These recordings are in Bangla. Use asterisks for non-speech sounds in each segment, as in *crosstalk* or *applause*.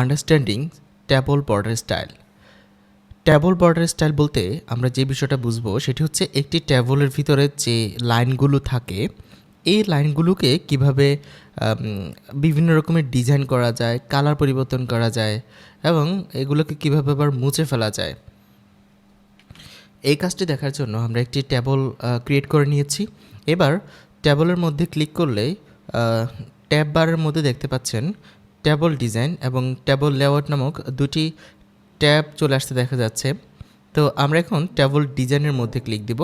Understanding table border style table border style বলতে আমরা যে বিষয়টা বুঝব সেটি হচ্ছে একটি ট্যাবলের ভিতরে যে লাইনগুলো থাকে, এই লাইনগুলোকে কীভাবে বিভিন্ন রকমের ডিজাইন করা যায় কালার পরিবর্তন করা যায় এবং এগুলোকে কীভাবে আবার মুছে ফেলা যায়। এই কাজটি দেখার জন্য আমরা একটি ট্যাবল ক্রিয়েট করে নিয়েছি। এবার ট্যাবলের মধ্যে ক্লিক করলে ট্যাব বারের মধ্যে দেখতে পাচ্ছেন ট্যাবল ডিজাইন এবং ট্যাবল লেআউট নামক দুটি ট্যাব চলে আসতে দেখা যাচ্ছে। তো আমরা এখন ট্যাবল ডিজাইনের মধ্যে ক্লিক দিব।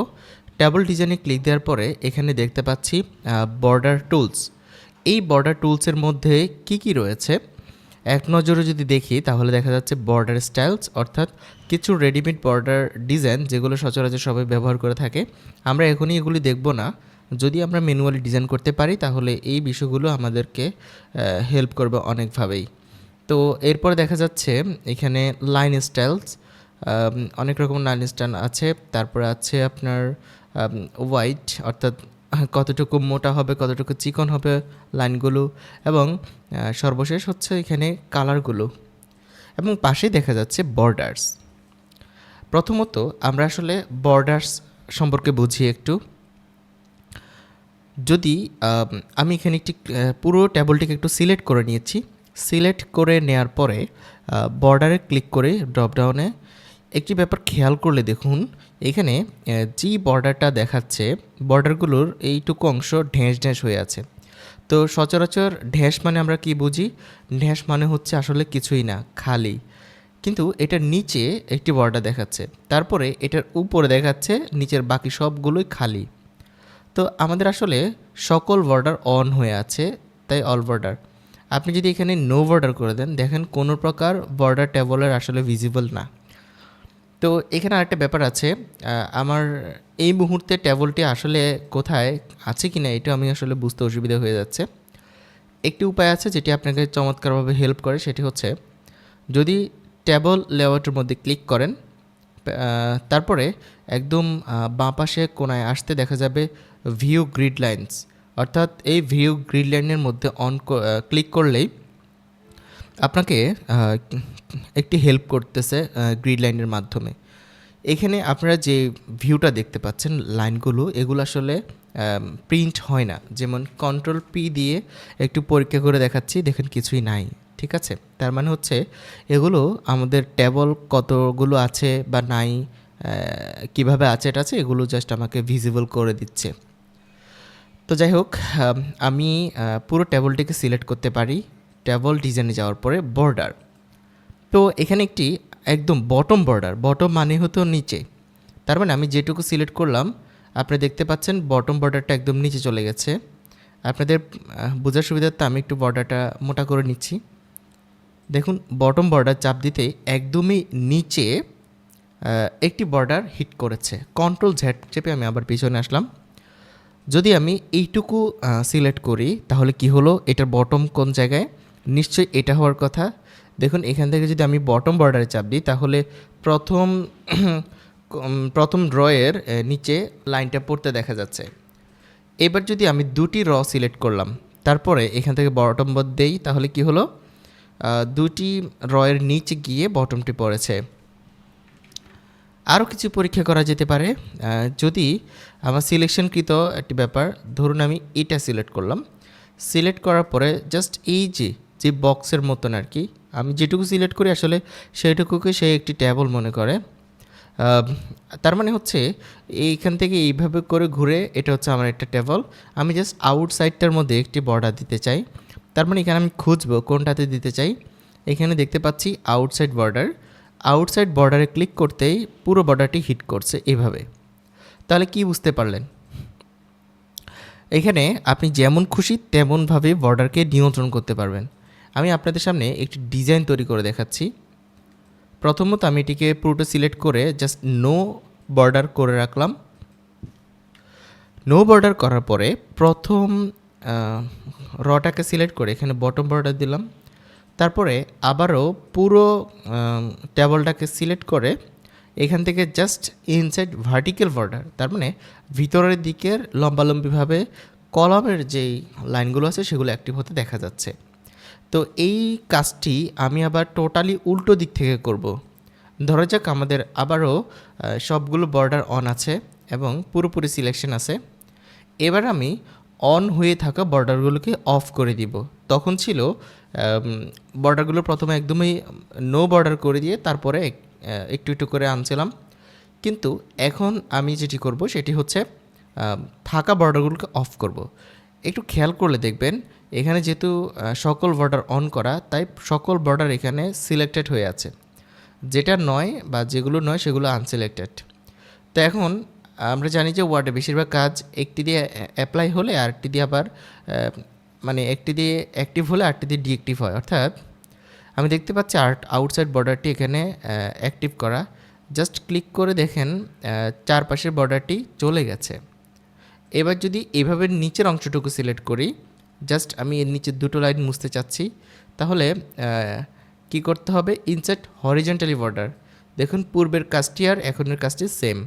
ট্যাবল ডিজাইনে ক্লিক দেওয়ার পরে এখানে দেখতে পাচ্ছি বর্ডার টুলস এই বর্ডার টুলসের মধ্যে কি কি রয়েছে? এক নজরে যদি দেখি, তাহলে দেখা যাচ্ছে বর্ডার স্টাইলস অর্থাৎ কিছু রেডিমেড বর্ডার ডিজাইন যেগুলো সচরাচর সবাই ব্যবহার করে থাকে। আমরা এখনই এগুলি দেখব না। যদি আমরা ম্যানুয়ালি ডিজাইন করতে পারি, তাহলে এই বিষয়গুলো আমাদেরকে হেল্প করবে অনেকভাবেই। তো এরপর দেখা যাচ্ছে এখানে লাইন স্টাইলস অনেক রকম লাইন স্টাইল আছে। তারপরে আছে আপনার হোয়াইট অর্থাৎ কতটুকু মোটা হবে, কতটুকু চিকন হবে লাইনগুলো এবং সর্বশেষ হচ্ছে এখানে কালারগুলো এবং পাশেই দেখা যাচ্ছে বর্ডার্স প্রথমত আমরা আসলে বর্ডার্স সম্পর্কে বুঝি একটু। যদি, আমি এখানে একটি পুরো টেবলটিকে একটু সিলেক্ট করে নিয়েছি। সিলেক্ট করে নেয়ার পরে বর্ডারে ক্লিক করে ড্রপডাউনে একটি ব্যাপার খেয়াল করলে দেখুন, এখানে যে বর্ডারটা দেখাচ্ছে বর্ডারগুলোর এইটুকু অংশ ঢেঁস ঢেঁস হয়ে আছে। তো সচরাচর ঢেঁস মানে আমরা কি বুঝি? ঢেঁস মানে হচ্ছে আসলে কিছুই না, খালি। কিন্তু এটার নিচে একটি বর্ডার দেখাচ্ছে। তারপরে এটার উপরে দেখাচ্ছে, নিচের বাকি সবগুলোই খালি। তো আমাদের আসলে সকল বর্ডার অন হয়ে আছে, তাই অল বর্ডার আপনি যদি এখানে নো বর্ডার করে দেন, দেখেন কোনো প্রকার বর্ডার টেবলের আসলে ভিজিবল না। তো এখানে আরেকটা ব্যাপার আছে আমার এই মুহূর্তে টেবলটি আসলে কোথায়, আছে কি না এটা আমি আসলে বুঝতে অসুবিধা হয়ে যাচ্ছে। একটি উপায় আছে যেটি আপনাকে চমৎকারভাবে হেল্প করে, সেটি হচ্ছে যদি ট্যাবল লেআউটের মধ্যে ক্লিক করেন তারপরে একদম বাঁ পাশে কোনায় আসতে দেখা যাবে ভিউ গ্রিড লাইন্স অর্থাৎ এই ভিউ গ্রিড লাইনের মধ্যে অন ক্লিক করলেই আপনাকে একটি হেল্প করতেছে গ্রিড লাইনের মাধ্যমে। এখানে আপনারা যে ভিউটা দেখতে পাচ্ছেন লাইনগুলো এগুলো আসলে প্রিন্ট হয় না। যেমন কন্ট্রোল পি দিয়ে একটু পরীক্ষা করে দেখাচ্ছি, দেখেন কিছুই নাই, ঠিক আছে? তার মানে হচ্ছে, এগুলো আমাদের টেবল কতগুলো আছে বা নাই কীভাবে আছে এটা আছে, এগুলো জাস্ট আমাকে ভিজিবল করে দিচ্ছে। তো যাই হোক, আমি পুরো টেবলটিকে সিলেক্ট করতে পারি টেবল ডিজাইনে যাওয়ার পরে বর্ডার তো এখানে একটি একদম বটম বর্ডার বটম মানে হতো নিচে। তার মানে আমি যেটুকু সিলেক্ট করলাম, আপনি দেখতে পাচ্ছেন বটম বর্ডারটা একদম নিচে চলে গেছে। আপনাদের বোঝার সুবিধার্থে আমি একটু বর্ডারটা মোটা করে নিচ্ছি। দেখুন বটম বর্ডার চাপ দিতে একদমই নিচে একটি বর্ডার হিট করেছে। কন্ট্রোল ঝ্যাট চেপে আমি আবার পিছনে আসলাম। যদি আমি এইটুকু সিলেক্ট করি, তাহলে কি হলো? এটার বটম কোন জায়গায়? নিশ্চয়ই এটা হওয়ার কথা। দেখুন, এখান থেকে যদি আমি বটম বর্ডারে চাপ দিই, তাহলে প্রথম *clears throat* প্রথম ড্রয়ের নিচে লাইনটা পড়তে দেখা যাচ্ছে। এবার যদি আমি দুটি র সিলেক্ট করলাম, তারপরে এখান থেকে বটম বোর্ড দেই, তাহলে কি হলো? দুটি রয়ের নিচে গিয়ে বটমটি পড়েছে। আরও কিছু পরীক্ষা করা যেতে পারে। যদি আমার সিলেকশনকৃত একটি ব্যাপার, ধরুন আমি এটা সিলেক্ট করলাম। সিলেক্ট করার পরে জাস্ট এই যে যে বক্সের মতন আর কি, আমি যেটুকু সিলেক্ট করি আসলে সেইটুকুকে সে একটি ট্যাবল মনে করে। তার মানে হচ্ছে এইখান থেকে এইভাবে করে ঘুরে এটা হচ্ছে আমার একটা টেবল আমি জাস্ট আউটসাইডটার মধ্যে একটি বর্ডার দিতে চাই। তার মানে এখানে আমি খুঁজবো কোনটাতে দিতে চাই। এখানে দেখতে পাচ্ছি আউটসাইড বর্ডার আউটসাইড বর্ডারে ক্লিক করতেই পুরো বর্ডারটি হিট করছে এভাবে। তাহলে কি বুঝতে পারলেন? এখানে আপনি যেমন খুশি তেমনভাবে বর্ডারকে নিয়ন্ত্রণ করতে পারবেন। আমি আপনাদের সামনে একটি ডিজাইন তৈরি করে দেখাচ্ছি। প্রথমত আমি এটিকে পুরোটা সিলেক্ট করে জাস্ট নো বর্ডার করে রাখলাম। নো বর্ডার করার পরে প্রথম রটাকে সিলেক্ট করে এখানে বটম বর্ডার দিলাম। তারপরে আবারও পুরো টেবলটাকে সিলেক্ট করে এখান থেকে জাস্ট ইনসাইড ভার্টিক্যাল বর্ডার তার মানে ভিতরের দিকের লম্বালম্বিভাবে কলমের যেই লাইনগুলো আছে সেগুলো অ্যাক্টিভ হতে দেখা যাচ্ছে তো এই কাজটি আমি আবার টোটালি উল্টো দিক থেকে করব। ধরা যাক আমাদের আবারও সবগুলো বর্ডার অন আছে এবং পুরোপুরি সিলেকশন আছে এবার আমি অন হয়ে থাকা বর্ডারগুলোকে অফ করে দিব। তখন ছিল বর্ডারগুলো প্রথমে একদমই নো বর্ডার করে দিয়ে তারপরে এক- একটু একটু করে আনছিলাম। কিন্তু এখন আমি যেটি করব সেটি হচ্ছে থাকা বর্ডারগুলোকে অফ করব। একটু খেয়াল করলে দেখবেন, এখানে যেহেতু সকল বর্ডার অন করা, তাই সকল বর্ডার এখানে সিলেক্টেড হয়ে আছে। যেটা নয় বা যেগুলো নয় সেগুলো আনসিলেক্টেড তো এখন আমরা জানি যে ওয়ার্ডে বেশিরভাগ কাজ একটি দিয়ে অ্যাপ্লাই হলে আরেকটি দিয়ে আবার মানে একটি দিয়ে অ্যাক্টিভ হলে আরেকটি দিয়ে ডিঅ্যাক্টিভ হয়। অর্থাৎ আমি দেখতে পাচ্ছি আর্ট আউটসাইড বর্ডারটি এখানে অ্যাক্টিভ করা। জাস্ট ক্লিক করে দেখেন চারপাশের বর্ডারটি চলে গেছে। এবার যদি এভাবে নিচের অংশটুকু সিলেক্ট করি জাস্ট আমি এর নিচে দুটো লাইন মুছতে চাচ্ছি, তাহলে কি করতে হবে? ইনসার্ট হরিজেন্টালি বর্ডার দেখুন, পূর্বের কাজটি আর এখনের কাজটি সেম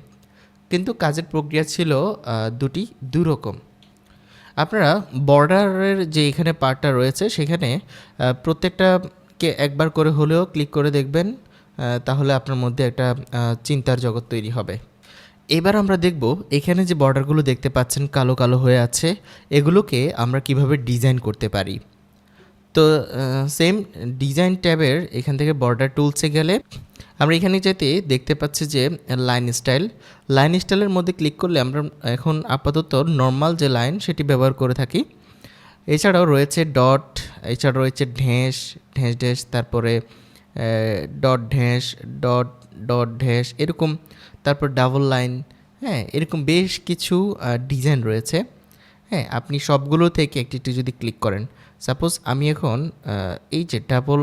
কিন্তু কাজের প্রক্রিয়া ছিল দুটি দুরকম। আপনারা বর্ডারের যে এখানে পার্টটা রয়েছে, সেখানে প্রত্যেকটাকে একবার করে হলেও ক্লিক করে দেখবেন তাহলে আপনার মধ্যে একটা চিন্তার জগৎ তৈরি হবে। এবার আমরা দেখব, এখানে যে বর্ডারগুলো দেখতে পাচ্ছেন কালো কালো হয়ে আছে, এগুলোকে আমরা কীভাবে ডিজাইন করতে পারি? তো সেম ডিজাইন ট্যাবের এখান থেকে বর্ডার টুলসে গেলে আমরা এখানে যেতে দেখতে পাচ্ছি যে লাইন স্টাইল লাইন স্টাইলের মধ্যে ক্লিক করলে আমরা এখন আপাতত নর্মাল যে লাইন সেটি ব্যবহার করে থাকি। এছাড়াও রয়েছে ডট এছাড়াও রয়েছে ঢেঁস ঢেঁস ঢেঁস, তারপরে dot dash dot dot dash, এরকম, তারপর ডাবল লাইন হ্যাঁ এরকম বেশ কিছু ডিজাইন রয়েছে। হ্যাঁ আপনি সবগুলো থেকে একটি একটি যদি ক্লিক করেন সাপোজ আমি এখন এই যে ডাবল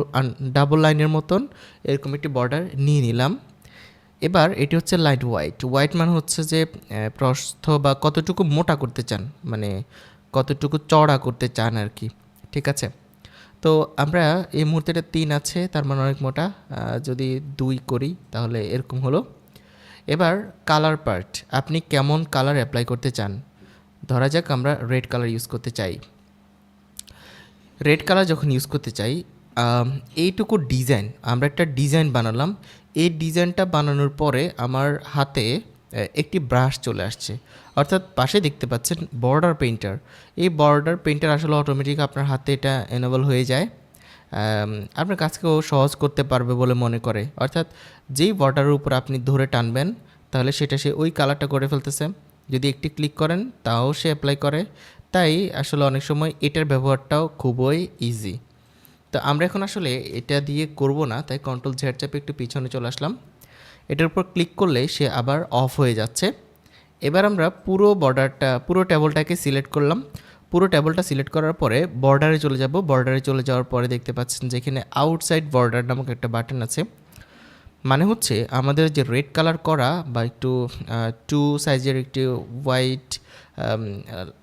ডাবল লাইনের মতন এরকম একটি বর্ডার নিয়ে নিলাম। এবার এটি হচ্ছে লাইট হোয়াইট হোয়াইট মানে হচ্ছে যে প্রস্থ বা কতটুকু মোটা করতে চান মানে কতটুকু চড়া করতে চান আর কি ঠিক আছে? তো আমরা এই মুহূর্তে এটা তিন আছে, তার মানে অনেক মোটা যদি দুই করি তাহলে এরকম হলো। এবার কালার পার্ট আপনি কেমন কালার অ্যাপ্লাই করতে চান? ধরা যাক আমরা রেড কালার ইউজ করতে চাই। রেড কালার যখন ইউজ করতে চাই এইটুকু ডিজাইন আমরা একটা ডিজাইন বানালাম। এই ডিজাইনটা বানানোর পরে আমার হাতে একটি ব্রাশ চলে আসছে। অর্থাৎ পাশে দেখতে পাচ্ছেন বর্ডার পেইন্টার এই বর্ডার পেইন্টার আসলে অটোমেটিক আপনার হাতে এটা এনেবল হয়ে যায়। আপনার কাজকেও সহজ করতে পারবে বলে মনে করে। অর্থাৎ যেই বর্ডারের উপর আপনি ধরে টানবেন, তাহলে সেটা সে ওই কালারটা করে ফেলতেছে। যদি একটি ক্লিক করেন, তাও সে অ্যাপ্লাই করে। তাই আসলে অনেক সময় এটার ব্যবহারটাও খুবই ইজি তো আমরা এখন আসলে এটা দিয়ে করব না, তাই কন্ট্রোল ঝেড় চাপে একটু পিছনে চলে আসলাম। এটার উপর ক্লিক করলে সে আবার অফ হয়ে যাচ্ছে। এবার আমরা পুরো বর্ডারটা পুরো টেবলটাকে সিলেক্ট করলাম। পুরো টেবলটা সিলেক্ট করার পরে বর্ডারে চলে যাব। বর্ডারে চলে যাওয়ার পরে দেখতে পাচ্ছেন যেখানে আউটসাইড বর্ডার নামক একটা বাটন আছে। মানে হচ্ছে আমাদের যে রেড কালার করা বা একটু টু সাইজের একটি হোয়াইট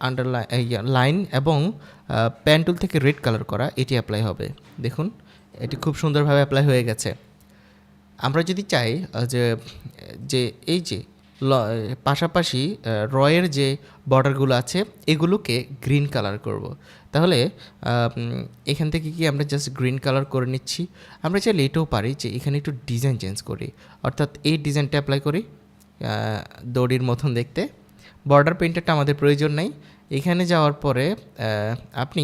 আন্ডারলাইন লাইন এবং প্যান্টুল থেকে রেড কালার করা, এটি অ্যাপ্লাই হবে দেখুন, এটি খুব সুন্দরভাবে অ্যাপ্লাই হয়ে গেছে আমরা যদি চাই যে যে এই যে পাশাপাশি রয়ের যে বর্ডারগুলো আছে, এগুলোকে গ্রিন কালার করব। তাহলে এখান থেকে কি আমরা জাস্ট গ্রিন কালার করে নিচ্ছি? আমরা চাইলে এটাও পারি যে এখানে একটু ডিজাইন চেঞ্জ করি। অর্থাৎ এই ডিজাইনটা অ্যাপ্লাই করি দড়ির মতন দেখতে। বর্ডার পেইন্টারটা আমাদের প্রয়োজন নাই। এখানে যাওয়ার পরে আপনি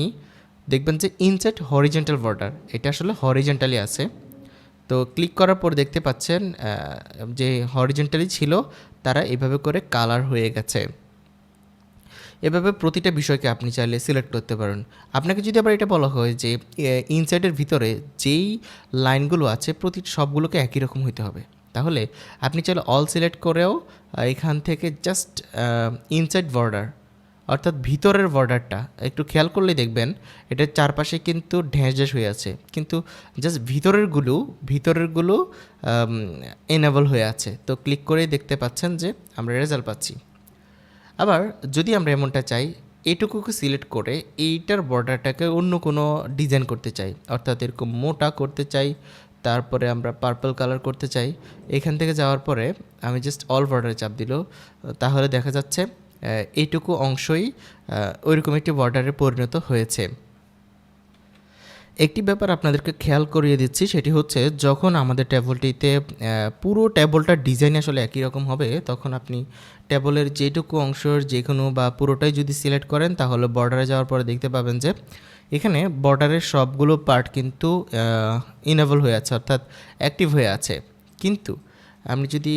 দেখবেন যে ইনসেট হরিজেন্টাল বর্ডার এটা আসলে হরিজেন্টালি আছে। তো ক্লিক করার পর দেখতে পাচ্ছেন যে হরিজেন্টালি ছিল, তারা এভাবে করে কালার হয়ে গেছে। এভাবে প্রতিটা বিষয়কে আপনি চাইলে সিলেক্ট করতে পারেন। আপনাকে যদি আবার এটা বলা হয় যে ইনসাইডের ভিতরে যেই লাইনগুলো আছে, প্রতি, সবগুলোকে একই রকম হতে হবে। তাহলে আপনি চাইলে অল সিলেক্ট করেও এখান থেকে জাস্ট ইনসাইড বর্ডার অর্থাৎ ভিতরের বর্ডারটা একটু খেয়াল করলে দেখবেন এটার চারপাশে কিন্তু ঢেঁস ঢেঁস হয়ে আছে। কিন্তু জাস্ট ভিতরেরগুলো ভিতরেরগুলো এনেবল হয়ে আছে। তো ক্লিক করেই দেখতে পাচ্ছেন যে, আমরা রেজাল্ট পাচ্ছি। আবার যদি আমরা এমনটা চাই, এটুকুকে সিলেক্ট করে এইটার বর্ডারটাকে অন্য কোনো ডিজাইন করতে চাই। অর্থাৎ এরকম মোটা করতে চাই, তারপরে আমরা পার্পল কালার করতে চাই। এখান থেকে যাওয়ার পরে আমি জাস্ট অল বর্ডারে চাপ দিল। তাহলে দেখা যাচ্ছে এইটুকু অংশই ওইরকম একটি বর্ডারে পরিণত হয়েছে। একটি ব্যাপার আপনাদেরকে খেয়াল করিয়ে দিচ্ছি সেটি হচ্ছে যখন আমাদের ট্যাবলটিতে আহ, পুরো ট্যাবলটার ডিজাইন আসলে একই রকম হবে তখন আপনি ট্যাবলের যেটুকু অংশের যে কোনো বা পুরোটাই যদি সিলেক্ট করেন তাহলে বর্ডারে যাওয়ার পরে দেখতে পাবেন যে এখানে বর্ডারের সবগুলো পার্ট কিন্তু ইনেবল হয়ে আছে অর্থাৎ অ্যাক্টিভ হয়ে আছে। কিন্তু আমি যদি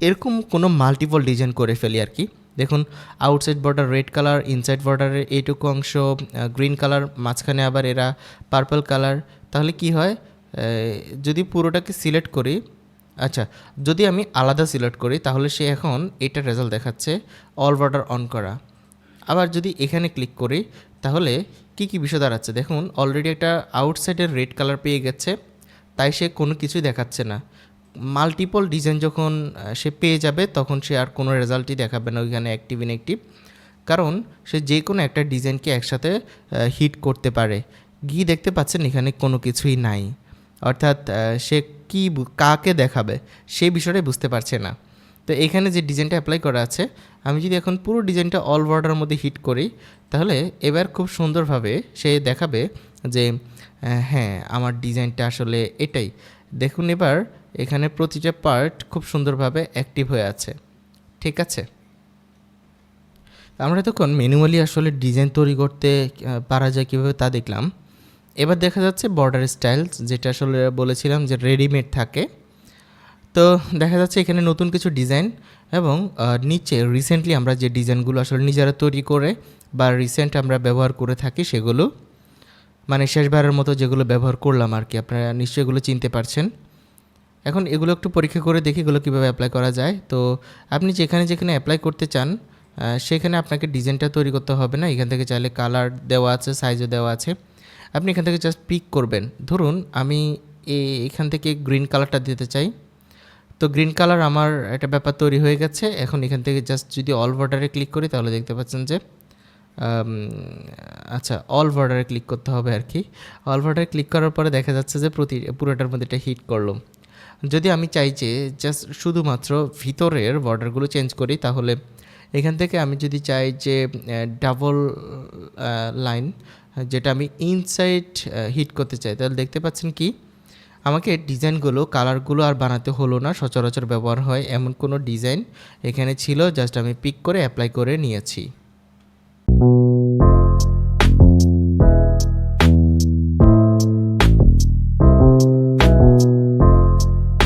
এরকম কোনো মাল্টিপল ডিজাইন করে ফেলি আর কি দেখুন outside border red colour inside বর্ডারের এইটুকু অংশ গ্রিন কালার মাঝখানে আবার এরা পার্পল কালার তাহলে কি হয়? যদি পুরোটাকে সিলেক্ট করি আচ্ছা যদি আমি আলাদা সিলেক্ট করি, তাহলে সে এখন এটা রেজাল্ট দেখাচ্ছে অল বর্ডার অন করা। আবার যদি এখানে ক্লিক করি, তাহলে কি কি বিষয় দাঁড়াচ্ছে? দেখুন অলরেডি একটা আউটসাইডের রেড কালার পেয়ে গেছে, তাই সে কোনো কিছুই দেখাচ্ছে না। মাল্টিপল ডিজাইন যখন সে পেয়ে যাবে, তখন সে আর কোনো রেজাল্টই দেখাবে না, ওইখানে অ্যাক্টিভ ইনঅ্যাক্টিভ কারণ সে যে কোনো একটা ডিজাইনকে একসাথে হিট করতে পারে। গিয়ে দেখতে পাচ্ছেন এখানে কোনো কিছুই নাই। অর্থাৎ সে কি কাকে দেখাবে সেই বিষয়টাই বুঝতে পারছে না। তো এখানে যে ডিজাইনটা অ্যাপ্লাই করা আছে, আমি যদি এখন পুরো ডিজাইনটা অল বর্ডারের মধ্যে হিট করি, তাহলে এবার খুব সুন্দরভাবে সে দেখাবে যে হ্যাঁ আমার ডিজাইনটা আসলে এটাই। দেখুন এবার এখানে প্রতিটা পার্ট খুব সুন্দরভাবে অ্যাক্টিভ হয়ে আছে। ঠিক আছে? আমরা তখন ম্যানুয়ালি আসলে ডিজাইন তৈরি করতে পারা যায় কীভাবে তা দেখলাম। এবার দেখা যাচ্ছে বর্ডার স্টাইলস যেটা আসলে বলেছিলাম যে রেডিমেড থাকে। তো দেখা যাচ্ছে এখানে নতুন কিছু ডিজাইন এবং নিচে রিসেন্টলি আমরা যে ডিজাইনগুলো আসলে নিজেরা তৈরি করে বা রিসেন্ট আমরা ব্যবহার করে থাকি সেগুলো মানে শেষবারের মতো যেগুলো ব্যবহার করলাম আর কি, আপনারা নিশ্চয়ই এগুলো চিনতে পারছেন। এখন এগুলো একটু পরীক্ষা করে দেখি এগুলো কীভাবে অ্যাপ্লাই করা যায়। তো আপনি যেখানে যেখানে অ্যাপ্লাই করতে চান সেখানে আপনাকে ডিজাইনটা তৈরি করতে হবে না। এখান থেকে চাইলে কালার দেওয়া আছে সাইজও দেওয়া আছে। আপনি এখান থেকে জাস্ট পিক করবেন। ধরুন আমি এখান থেকে গ্রিন কালারটা দিতে চাই। তো গ্রিন কালার আমার একটা ব্যাপার তৈরি হয়ে গেছে। এখন এখান থেকে জাস্ট যদি অল বর্ডারে ক্লিক করি, তাহলে দেখতে পাচ্ছেন যে আচ্ছা অল বর্ডারে ক্লিক করতে হবে আর কি। অল বর্ডারে ক্লিক করার পরে দেখা যাচ্ছে যে প্রতি, পুরোটার মধ্যে এটা হিট করল। যদি আমি চাই যে জাস্ট শুধুমাত্র ভিতরের বর্ডারগুলো চেঞ্জ করি, তাহলে এখান থেকে আমি যদি চাই যে ডাবল লাইন যেটা আমি ইনসাইড হিট করতে চাই, তাহলে দেখতে পাচ্ছেন কি? আমাকে ডিজাইনগুলো কালারগুলো আর বানাতে হলো না, সচরাচর ব্যবহার হয় এমন কোনো ডিজাইন এখানে ছিল জাস্ট আমি পিক করে অ্যাপ্লাই করে নিয়েছি।